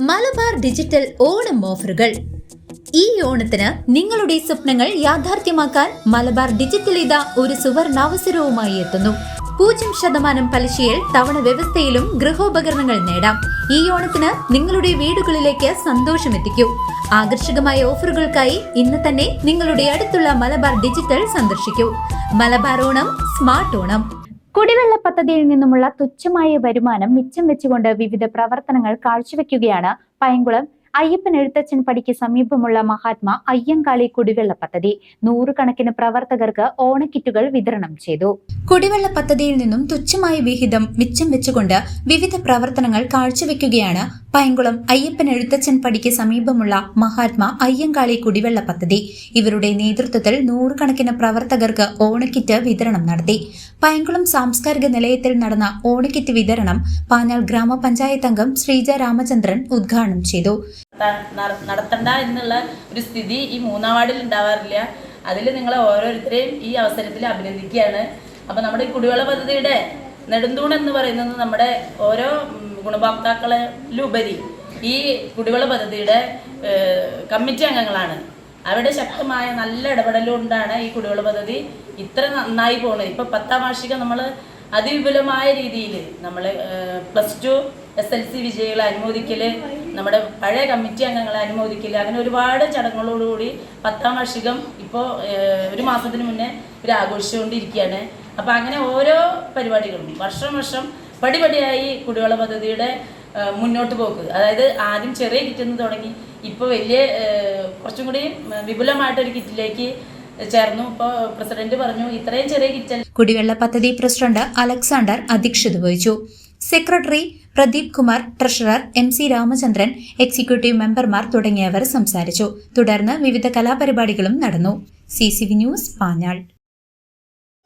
Malabar digital Onam ഓഫറുകൾ. ഈ ഓണത്തിന് നിങ്ങളുടെ സ്വപ്നങ്ങൾ യാഥാർത്ഥ്യമാക്കാൻ മലബാർ ഡിജിറ്റൽ ഇത ഒരു സുവർണാവസരവുമായി എത്തുന്നു. പൂജ്യം ശതമാനം പലിശയിൽ തവണ വ്യവസ്ഥയിലും ഗൃഹോപകരണങ്ങൾ നേടാം. ഈ ഓണത്തിന് നിങ്ങളുടെ വീടുകളിലേക്ക് സന്തോഷം എത്തിക്കൂ. ആകർഷകമായ ഓഫറുകൾക്കായി ഇന്ന് തന്നെ നിങ്ങളുടെ അടുത്തുള്ള മലബാർ ഡിജിറ്റൽ സന്ദർശിക്കൂ. മലബാർ ഓണം സ്മാർട്ട് ഓണം. കുടിവെള്ള പദ്ധതിയിൽ നിന്നുമുള്ള തുച്ഛമായ വരുമാനം മിച്ചം വെച്ചുകൊണ്ട് വിവിധ പ്രവർത്തനങ്ങൾ കാഴ്ചവെക്കുകയാണ് പയങ്കുളം അയ്യപ്പൻ എഴുത്തച്ഛൻ പടിക്ക് സമീപമുള്ള മഹാത്മാ അയ്യങ്കാളി കുടിവെള്ള പദ്ധതി. നൂറുകണക്കിന് പ്രവർത്തകർക്ക് ഓണക്കിറ്റുകൾ വിതരണം ചെയ്തു. കുടിവെള്ള പദ്ധതിയിൽ നിന്നും തുച്ഛമായ വിഹിതം മിച്ചം വെച്ചുകൊണ്ട് വിവിധ പ്രവർത്തനങ്ങൾ കാഴ്ചവെക്കുകയാണ് പയങ്കുളം അയ്യപ്പൻ എഴുത്തച്ഛൻ പടിക്ക് സമീപമുള്ള മഹാത്മാ അയ്യങ്കാളി കുടിവെള്ള പദ്ധതി. ഇവരുടെ നേതൃത്വത്തിൽ നൂറുകണക്കിന് പ്രവർത്തകർക്ക് ഓണക്കിറ്റ് വിതരണം നടത്തി. പയങ്കുളം സാംസ്കാരിക നിലയത്തിൽ നടന്ന ഓണക്കിറ്റ് വിതരണം പാഞ്ഞാൾ ഗ്രാമപഞ്ചായത്ത് അംഗം ശ്രീജ രാമചന്ദ്രൻ ഉദ്ഘാടനം ചെയ്തു. നടത്തണ്ട എന്നുള്ള ഒരു സ്ഥിതി ഈ മൂന്നാം വാർഡിൽ ഉണ്ടാവാറില്ല. അതിൽ നിങ്ങളെ ഓരോരുത്തരെയും ഈ അവസരത്തിൽ അഭിനന്ദിക്കുകയാണ്. അപ്പൊ നമ്മുടെ കുടിവെള്ള പദ്ധതിയുടെ നെടുന്തൂൺ എന്ന് പറയുന്നത് നമ്മുടെ ഓരോ ഗുണഭോക്താക്കളിലുപരി ഈ കുടിവെള്ള പദ്ധതിയുടെ കമ്മിറ്റി അംഗങ്ങളാണ്. അവരുടെ ശക്തമായ നല്ല ഇടപെടലുകൊണ്ടാണ് ഈ കുടിവെള്ള പദ്ധതി ഇത്ര നന്നായി പോകുന്നത് ഇപ്പം പത്താം വാർഷികം നമ്മൾ അതിവിപുലമായ രീതിയിൽ നമ്മൾ plus two S L C വിജയികളെ അനുമോദിക്കൽ നമ്മുടെ പഴയ കമ്മിറ്റി അംഗങ്ങളെ അനുമോദിക്കൽ അങ്ങനെ ഒരുപാട് ചടങ്ങുകളോടുകൂടി പത്താം വാർഷികം ഇപ്പോൾ ഒരു മാസത്തിന് മുന്നേ ഇവർ ആഘോഷിച്ചുകൊണ്ടിരിക്കുകയാണ്. അപ്പോൾ അങ്ങനെ ഓരോ പരിപാടികളും വർഷം വർഷം പടിപടിയായി കുടിവെള്ള പദ്ധതിയുടെ മുന്നോട്ട് പോക്ക്. അതായത് ആദ്യം ചെറിയ കിറ്റിൽ നിന്ന് തുടങ്ങി ഇപ്പോൾ വലിയ കുറച്ചും കൂടി വിപുലമായിട്ടൊരു കിറ്റിലേക്ക് ചേർന്നു. ഇപ്പോൾ പ്രസിഡന്റ് പറഞ്ഞു ഇത്രയും ചെറിയ കിറ്റൽ കുടിവെള്ള പദ്ധതി പ്രസിഡന്റ് അലക്സാണ്ടർ അധ്യക്ഷത വഹിച്ചു. Secretary Pradeep Kumar treasurer M C Ramachandran executive മെമ്പർമാർ തുടങ്ങിയവർ സംസാരിച്ചു. തുടർന്ന് വിവിധ കലാപരിപാടികളും നടന്നു. C C V news Panjal.